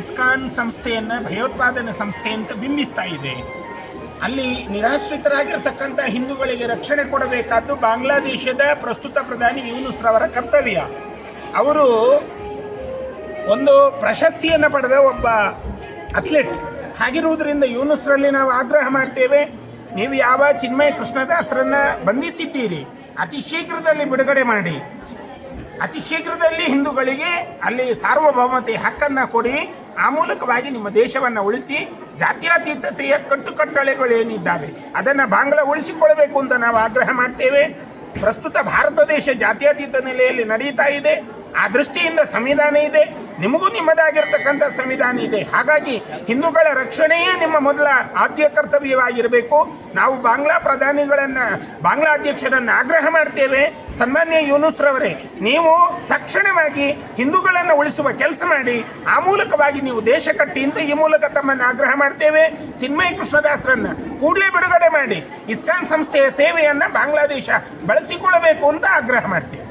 ISKCON ಸಂಸ್ಥೆಯನ್ನು, ಭಯೋತ್ಪಾದನೆ ಸಂಸ್ಥೆ ಅಂತ ಬಿಂಬಿಸ್ತಾ ಇದೆ. ಅಲ್ಲಿ ನಿರಾಶ್ರಿತರಾಗಿರ್ತಕ್ಕಂಥ ಹಿಂದೂಗಳಿಗೆ ರಕ್ಷಣೆ ಕೊಡಬೇಕಾದ್ದು ಬಾಂಗ್ಲಾದೇಶದ ಪ್ರಸ್ತುತ ಪ್ರಧಾನಿ ಯೂನುಸ್ ರವರ ಕರ್ತವ್ಯ. ಅವರು ಒಂದು ಪ್ರಶಸ್ತಿಯನ್ನು ಪಡೆದ ಒಬ್ಬ ಅಥ್ಲೀಟ್. ಹಾಗಿರುವುದರಿಂದ ಯೂನುಸ್ರಲ್ಲಿ ನಾವು ಆಗ್ರಹ ಮಾಡ್ತೇವೆ, ನೀವು ಯಾವ ಚಿನ್ಮಯ ಕೃಷ್ಣದಾಸರನ್ನ ಬಂಧಿಸಿದ್ದೀರಿ, ಅತಿ ಶೀಘ್ರದಲ್ಲಿ ಬಿಡುಗಡೆ ಮಾಡಿ. ಅತಿ ಶೀಘ್ರದಲ್ಲಿ ಹಿಂದೂಗಳಿಗೆ ಅಲ್ಲಿ ಸಾರ್ವಭೌಮತೆಯ ಹಕ್ಕನ್ನು ಕೊಡಿ, ಆ ಮೂಲಕವಾಗಿ ನಿಮ್ಮ ದೇಶವನ್ನು ಉಳಿಸಿ, ಜಾತ್ಯಾತೀತತೆಯ ಕಟ್ಟುಕಟ್ಟಳೆಗಳು ಏನಿದ್ದಾವೆ ಅದನ್ನು ಬಾಂಗ್ಲಾ ಉಳಿಸಿಕೊಳ್ಳಬೇಕು ಅಂತ ನಾವು ಆಗ್ರಹ ಮಾಡ್ತೇವೆ. ಪ್ರಸ್ತುತ ಭಾರತ ದೇಶ ಜಾತ್ಯತೀತ ನೆಲೆಯಲ್ಲಿ ನಡೀತಾ ಇದೆ. ಆ ದೃಷ್ಟಿಯಿಂದ ಸಂವಿಧಾನ ಇದೆ, ನಿಮಗೂ ನಿಮ್ಮದಾಗಿರ್ತಕ್ಕಂಥ ಸಂವಿಧಾನ ಇದೆ. ಹಾಗಾಗಿ ಹಿಂದೂಗಳ ರಕ್ಷಣೆಯೇ ನಿಮ್ಮ ಮೊದಲ ಆದ್ಯ ಕರ್ತವ್ಯವಾಗಿರಬೇಕು. ನಾವು ಬಾಂಗ್ಲಾ ಪ್ರಧಾನಿಗಳನ್ನು, ಬಾಂಗ್ಲಾ ಅಧ್ಯಕ್ಷರನ್ನು ಆಗ್ರಹ ಮಾಡ್ತೇವೆ. ಸನ್ಮಾನ್ಯ ಯೂನುಸ್ರವರೇ ನೀವು ತಕ್ಷಣವಾಗಿ ಹಿಂದೂಗಳನ್ನು ಉಳಿಸುವ ಕೆಲಸ ಮಾಡಿ, ಆ ಮೂಲಕವಾಗಿ ನೀವು ದೇಶ ಕಟ್ಟಿ ಇಂತ ಈ ಮೂಲಕ ತಮ್ಮನ್ನು ಆಗ್ರಹ ಮಾಡ್ತೇವೆ. ಚಿನ್ಮಯ ಕೃಷ್ಣದಾಸರನ್ನು ಕೂಡಲೇ ಬಿಡುಗಡೆ ಮಾಡಿ, ಇಸ್ಕಾನ್ ಸಂಸ್ಥೆಯ ಸೇವೆಯನ್ನ ಬಾಂಗ್ಲಾದೇಶ ಬಳಸಿಕೊಳ್ಳಬೇಕು ಅಂತ ಆಗ್ರಹ ಮಾಡ್ತೇವೆ.